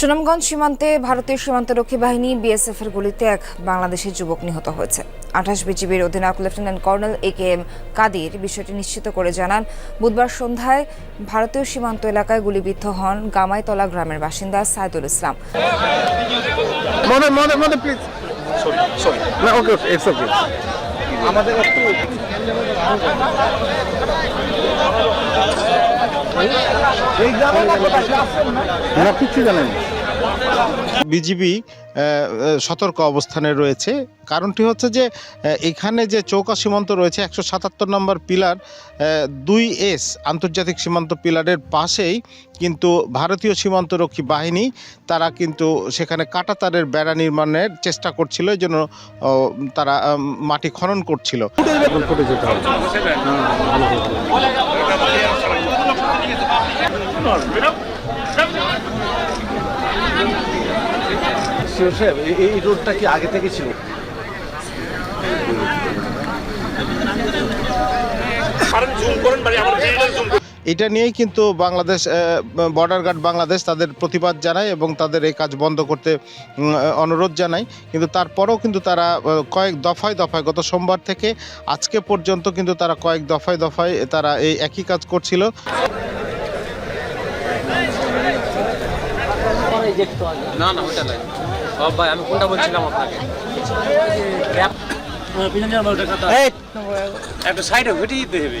সুনামগঞ্জ সীমান্তে ভারতীয় সীমান্তরক্ষী বাহিনী বিএসএফ এর গুলিতে এক বাংলাদেশের যুবক নিহত হয়েছে। আঠাশ বিজিবির অধিনায়ক lieutenant colonel A K M Kadir বিষয়টি নিশ্চিত করে জানান বুধবার সন্ধ্যায় ভারতীয় সীমান্ত এলাকায় গুলিবিদ্ধ হন গামাইতলা গ্রামের বাসিন্দা সাইদুল ইসলাম। আমাদের না? কিচ্ছু জানেন বিজিবি সতর্ক অবস্থানে রয়েছে। কারণটি হচ্ছে যে এখানে যে চৌকা সীমান্ত রয়েছে একশো সাতাত্তর নম্বর পিলার দুই এস আন্তর্জাতিক সীমান্ত পিলারের পাশেই কিন্তু ভারতীয় সীমান্তরক্ষী বাহিনী তারা কিন্তু সেখানে কাটাতারের বেড়া নির্মাণের চেষ্টা করছিল এই জন্য তারা মাটি খনন করছিল। সাহেব এই- রোডটা কি আগে থেকে ছিল? এটা নিয়েই কিন্তু বাংলাদেশ বর্ডার গার্ড বাংলাদেশ তাদের প্রতিবাদ জানায় এবং তাদের এই কাজ বন্ধ করতে অনুরোধ জানায়। কিন্তু তারপরেও কিন্তু তারা কয়েক দফায় দফায় গত সোমবার থেকে আজকে পর্যন্ত কিন্তু তারা কয়েক দফায় দফায় তারা এই একই কাজ করছিল। না না ওটা নাই। ও ভাই আমি কোনটা বলছিলাম আপনাকে? একটা সাইডে ঘুরিয়ে দিতে হবে।